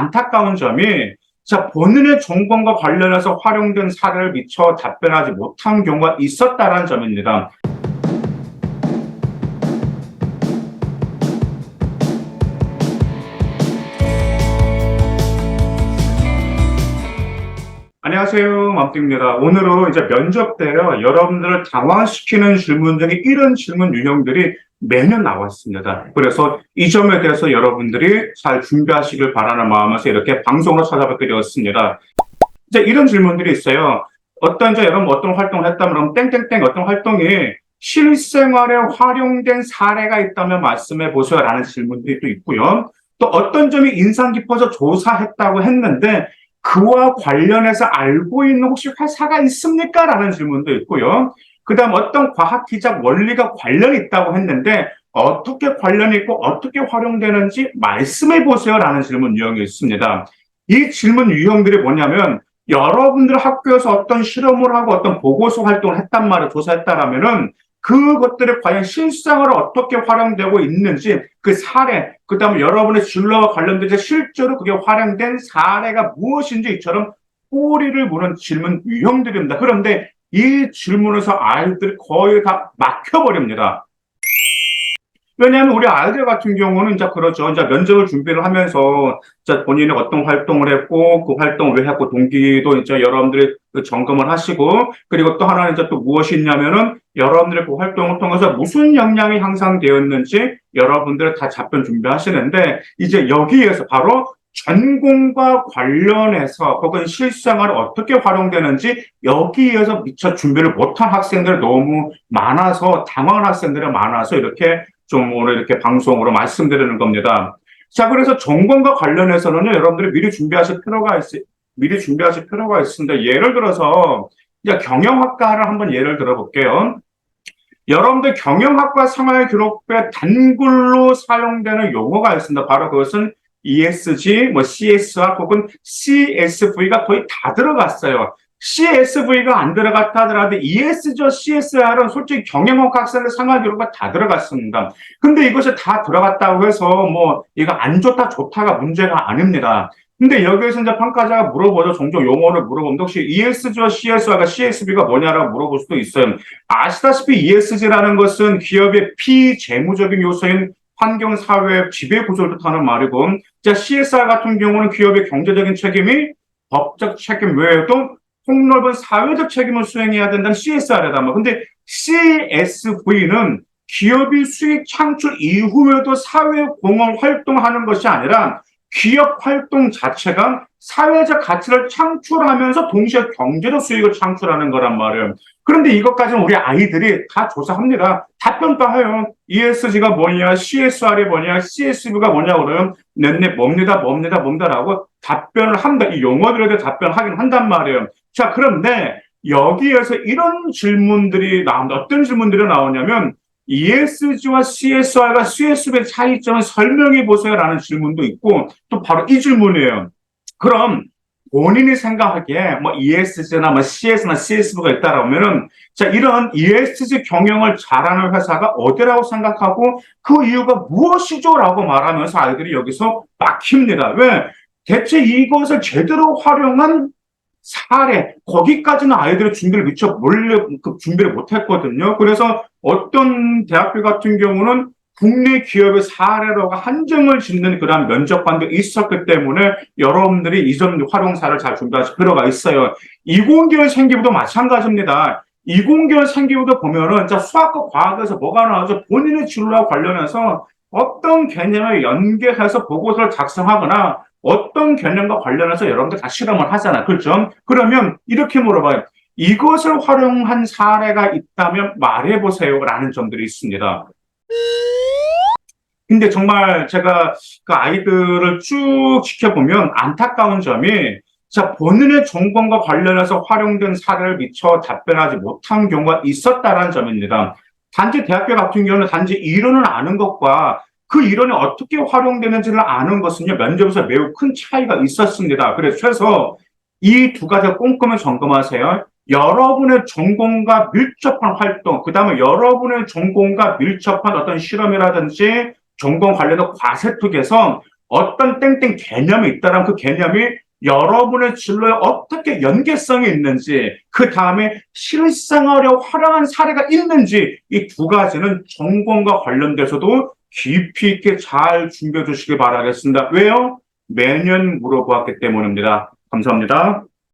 안타까운 점이 자, 본인의 전공과 관련해서 활용된 사례를 미처 답변하지 못한 경우가 있었다는 점입니다. 안녕하세요. 맘뚱입니다. 오늘은 이제 면접 때요, 여러분들을 당황시키는 질문 중에 이런 질문 유형들이 매년 나왔습니다. 그래서 이 점에 대해서 여러분들이 잘 준비하시길 바라는 마음에서 이렇게 방송으로 찾아뵙게 되었습니다. 이제 이런 질문들이 있어요. 어떤 이제 여러분 어떤 활동을 했다면 땡땡땡 어떤 활동이 실생활에 활용된 사례가 있다면 말씀해 보세요 라는 질문들이 또 있고요. 또 어떤 점이 인상 깊어서 조사했다고 했는데 그와 관련해서 알고 있는 혹시 회사가 있습니까? 라는 질문도 있고요. 그 다음 어떤 과학 기작 원리가 관련이 있다고 했는데 어떻게 관련이 있고 어떻게 활용되는지 말씀해 보세요 라는 질문 유형이 있습니다. 이 질문 유형들이 뭐냐면 여러분들 학교에서 어떤 실험을 하고 어떤 보고서 활동을 했단 말을 조사했다라면은 그것들이 과연 실상으로 어떻게 활용되고 있는지 그 사례, 그 다음에 여러분의 진로와 관련돼서 실제로 그게 활용된 사례가 무엇인지 이처럼 꼬리를 무는 질문 유형들입니다. 그런데 이 질문에서 아이들이 거의 다 막혀버립니다. 왜냐하면 우리 아이들 같은 경우는 이제 그렇죠. 이제 면접을 준비를 하면서 이제 본인이 어떤 활동을 했고 그 활동을 왜 했고 동기도 이제 여러분들이 그 점검을 하시고 그리고 또 하나는 이제 또 무엇이 있냐면은 여러분들의 그 활동을 통해서 무슨 역량이 향상되었는지 여러분들 다 답변 준비하시는데 이제 여기에서 바로 전공과 관련해서 혹은 실생활 어떻게 활용되는지 여기에서 미처 준비를 못한 학생들이 너무 많아서 당황한 학생들이 많아서 이렇게 좀 오늘 이렇게 방송으로 말씀드리는 겁니다. 자, 그래서 전공과 관련해서는요, 여러분들이 미리 준비하실 필요가 있, 미리 준비하실 필요가 있습니다. 예를 들어서, 이제 경영학과를 한번 예를 들어볼게요. 여러분들 경영학과 생활 기록부에 단글로 사용되는 용어가 있습니다. 바로 그것은 ESG, 뭐 CSR 혹은 CSV가 거의 다 들어갔어요. CSV가 안 들어갔다 하더라도 ESG와 CSR은 솔직히 경영학 학생의 생활 기록가 다 들어갔습니다. 근데 이것이 다 들어갔다고 해서 뭐 이거 안 좋다 좋다가 문제가 아닙니다. 근데 여기에서 이제 평가자가 물어보죠. 종종 용어를 물어보면 혹시 ESG와 CSR과 CSB가 뭐냐라고 물어볼 수도 있어요. 아시다시피 ESG라는 것은 기업의 피재무적인 요소인 환경, 사회, 지배 구조를 뜻하는 말이고, 자, CSR 같은 경우는 기업의 경제적인 책임이 법적 책임 외에도 폭넓은 사회적 책임을 수행해야 된다는 CSR이다. 뭐. 근데 CSV는 기업이 수익 창출 이후에도 사회 공헌 활동하는 것이 아니라 기업 활동 자체가 사회적 가치를 창출하면서 동시에 경제적 수익을 창출하는 거란 말이에요. 그런데 이것까지는 우리 아이들이 다 조사합니다. 답변도 해요. ESG가 뭐냐, CSR이 뭐냐, CSV가 뭐냐 그러면 넷넷 뭡니다, 뭡니다, 뭡니다라고 답변을 한다. 이 용어들에 대해 답변하긴 한단 말이에요. 자, 그런데 여기에서 이런 질문들이 나온다. 어떤 질문들이 나오냐면 ESG와 CSR과 CSV의 차이점을 설명해 보세요라는 질문도 있고 또 바로 이 질문이에요. 그럼 본인이 생각하기에 뭐 ESG나 뭐 CS나 CSV가 있다라고 하면은 자 이런 ESG 경영을 잘하는 회사가 어디라고 생각하고 그 이유가 무엇이죠라고 말하면서 아이들이 여기서 막힙니다. 왜? 대체 이것을 제대로 활용한 사례 거기까지는 아이들의 준비를 미처 몰래 그 준비를 못했거든요. 그래서 어떤 대학교 같은 경우는 국내 기업의 사례로가 한정을 짓는 그런 면접관도 있었기 때문에 여러분들이 이전 활용사를 잘 준비하실 필요가 있어요. 이공계열 생기부도 마찬가지입니다. 이공계열 생기부도 보면은 자 수학과 과학에서 뭐가 나오죠? 본인의 진로와 관련해서 어떤 개념을 연계해서 보고서를 작성하거나 어떤 개념과 관련해서 여러분들 다 실험을 하잖아. 그렇죠? 그러면 이렇게 물어봐요. 이것을 활용한 사례가 있다면 말해보세요. 라는 점들이 있습니다. 근데 정말 제가 그 아이들을 쭉 지켜보면 안타까운 점이 자, 본인의 전공과 관련해서 활용된 사례를 미처 답변하지 못한 경우가 있었다는 점입니다. 단지 대학교 같은 경우는 단지 이론을 아는 것과 그 이론이 어떻게 활용되는지를 아는 것은요, 면접에서 매우 큰 차이가 있었습니다. 그래서 이 두 가지 꼼꼼히 점검하세요. 여러분의 전공과 밀접한 활동, 그 다음에 여러분의 전공과 밀접한 어떤 실험이라든지 전공 관련된 과세특에서 어떤 땡땡 개념이 있다면 그 개념이 여러분의 진로에 어떻게 연계성이 있는지, 그 다음에 실생활에 활용한 사례가 있는지, 이 두 가지는 전공과 관련돼서도 깊이 있게 잘 준비해 주시기 바라겠습니다. 왜요? 매년 물어보았기 때문입니다. 감사합니다.